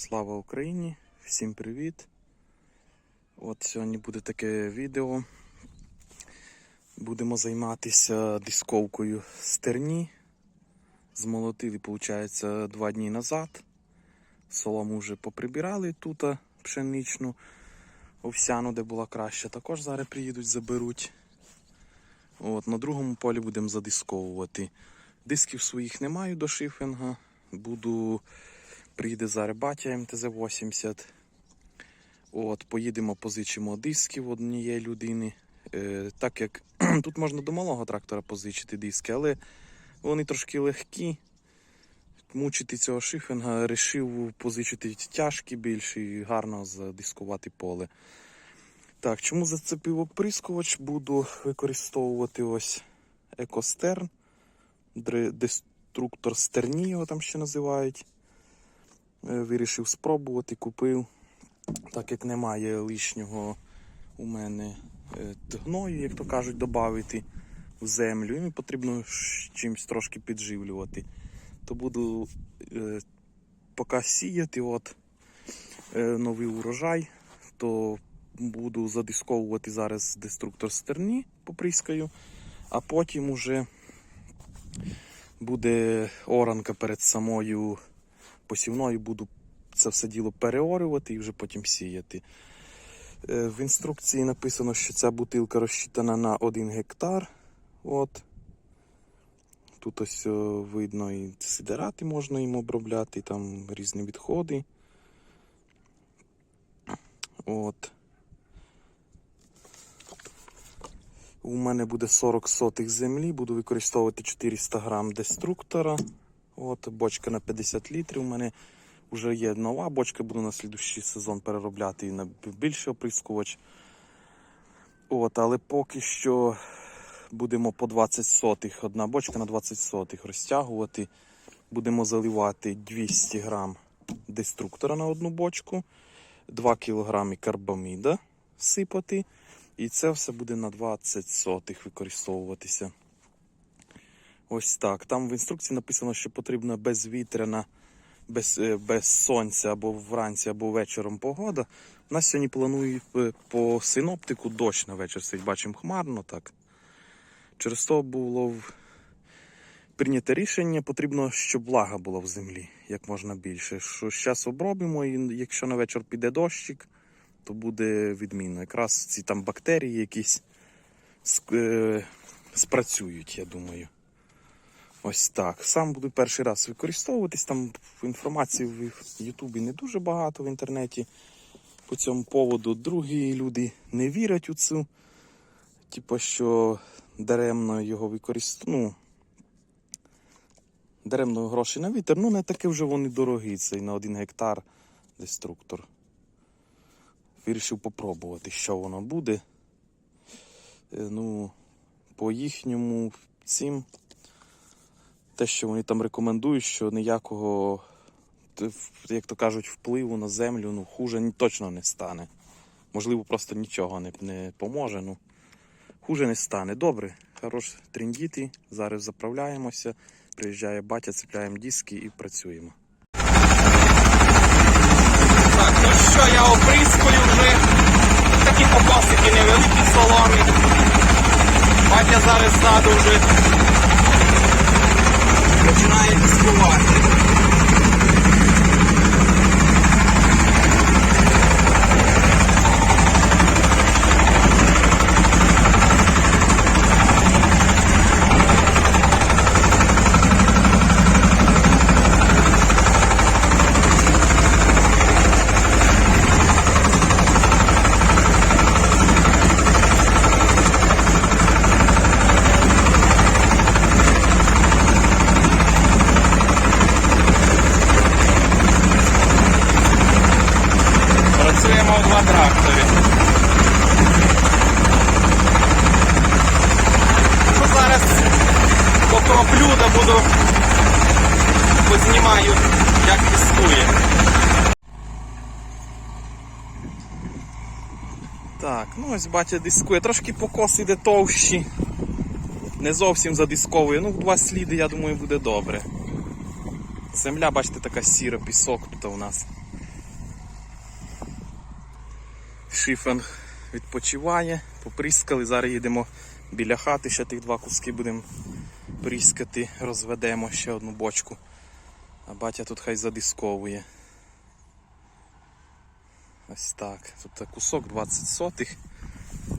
Слава Україні! Всім привіт! От сьогодні буде таке відео. Будемо займатися дисковкою стерні. Змолотили, виходить, два дні назад. Солому вже поприбирали тут пшеничну овсяну, де була краща. Також зараз приїдуть, заберуть. От, на другому полі будемо задисковувати. Дисків своїх не маю до шифінга. Буду Приїде зараз батя МТЗ-80. От, Поїдемо, позичимо дисків однієї людини. Е, так як тут можна до малого трактора позичити диски, але вони трошки легкі. Мучити цього шифінга, рішив позичити тяжкі більше і гарно задискувати поле. Так, чому зацепив оприскувач? Буду використовувати ось екостерн, деструктор стерні, його там ще називають. Е, Вирішив спробувати, купив. Так як немає лишнього у мене е, гною, як то кажуть, додати в землю. І потрібно чимось трошки підживлювати. То буду е, поки сіяти от, е, новий урожай, то буду задисковувати зараз деструктор стерні поприскаю, а потім уже буде оранка перед самою посівною буду це все діло переорювати і вже потім сіяти. Е, В інструкції написано, що ця бутилка розчитана на 1 гектар. От. Тут ось е, видно і сидерати можна їм обробляти, там різні відходи. От. У мене буде 40 сотих землі, буду використовувати 400 грам деструктора. От, бочка на 50 літрів. У мене вже є нова бочка, буду на слідущий сезон переробляти і на більший оприскувач. От, але поки що будемо по 20 сотих, одна бочка на 20 сотих розтягувати. Будемо заливати 200 грам деструктора на одну бочку, 2 кг карбаміда сипати. І це все буде на 20 сотих використовуватися. Ось так. Там в інструкції написано, що потрібна безвітряна, без, е, без сонця або вранці, або вечором погода. У нас сьогодні планують е, по синоптику дощ на вечір сидить. Бачимо хмарно так. Через то було прийняте рішення, потрібно, щоб влага була в землі як можна більше. Що зараз обробимо, і якщо на вечір піде дощик, то буде відмінно. Якраз ці там бактерії якісь е, спрацюють, я думаю. Ось так. Сам буду перший раз використовуватись. Там інформації в Ютубі не дуже багато в інтернеті по цьому поводу. Другі люди не вірять у цю. Типу, що даремно його використовують. Ну, даремно гроші на вітер. Ну, не таке вже вони дорогі. Цей на один гектар деструктор. Вирішив попробувати, що воно буде. Е, Ну, по їхньому цим те, що вони там рекомендують, що ніякого, як то кажуть, впливу на землю ну, хуже точно не стане. Можливо, просто нічого не, не поможе. Ну, хуже не стане. Добре, хорош трендіти. Зараз заправляємося. Приїжджає батя, цепляємо диски і працюємо. Так, ну що, я оприскую вже. Такі попасики невеликі соломі. Батя зараз ззаду вже починає дискувати. Працюємо в два трактори. Ну, зараз покроплю да буду познімаю, як тестує. Так, ну ось батя дискує. Трошки покос іде товщі. Не зовсім задисковує. Ну, два сліди, я думаю, буде добре. Земля, бачите, така сіра, пісок тут у нас. Шифен відпочиває, поприскали. Зараз їдемо біля хати, ще тих два куски будемо прискати, розведемо ще одну бочку. А батя тут хай задисковує. Ось так. Тут кусок 20 сотих,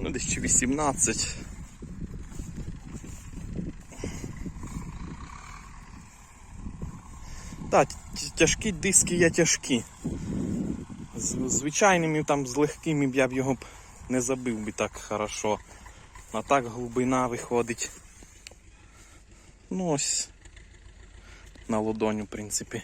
ну десь чи 18. Так, тяжкі диски є тяжкі. З звичайними там з легкими б я б його б не забив би так хорошо. А так глибина виходить. Ну ось. На ладоню, в принципі.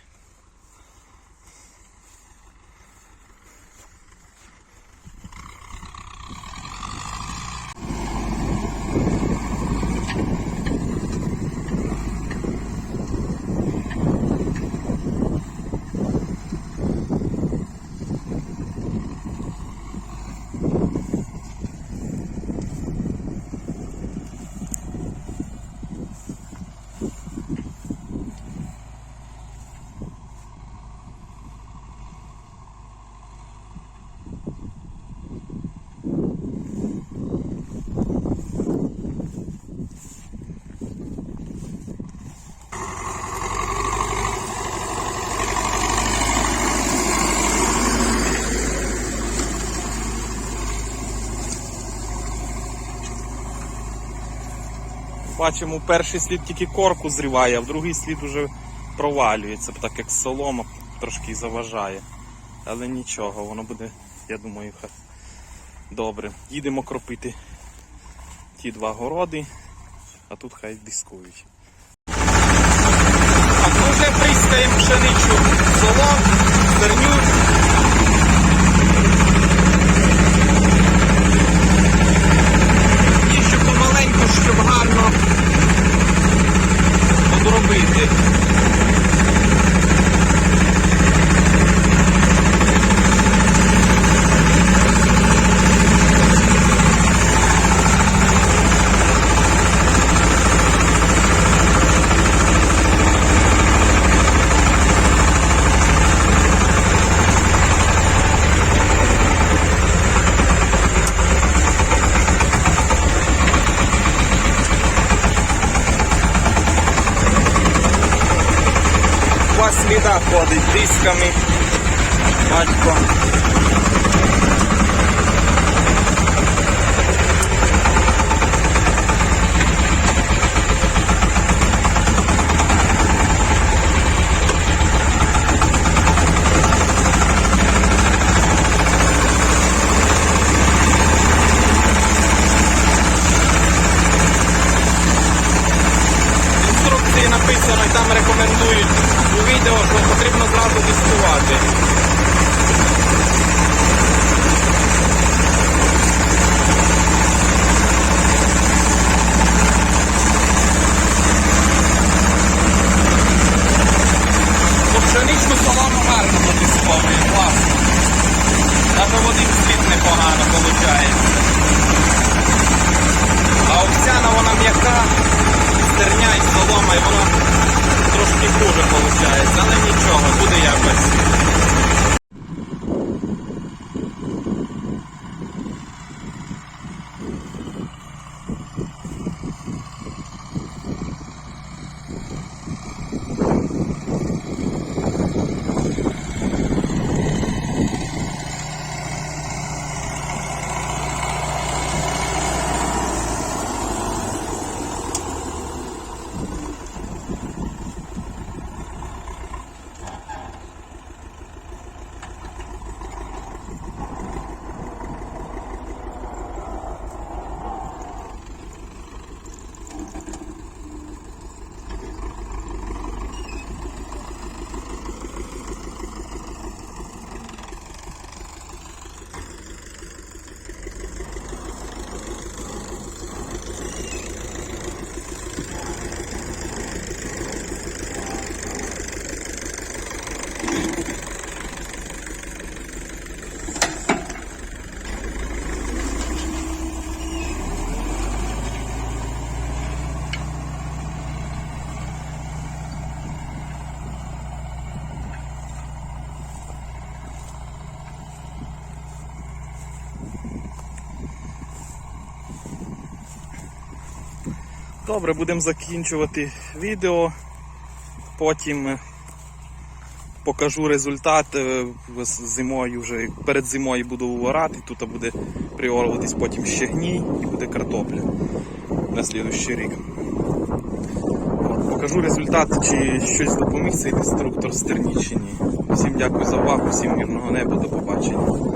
Бачимо, перший слід тільки корку зриває, а в другий слід уже провалюється, так як солома трошки заважає. Але нічого, воно буде, я думаю, добре. Їдемо кропити ті два городи, а тут хай дискують. Так, ми вже прискаємо пшеничу солом, зерню. lida a corda e fisicamente bate com Добре, будемо закінчувати відео. Потім е, покажу результат е, зимою вже перед зимою буду уворати, тут буде приорватись потім ще гній і буде картопля на слідущий рік. Покажу результат, чи щось допоміг цей деструктор стерні чи ні. Всім дякую за увагу, всім мирного неба, до побачення.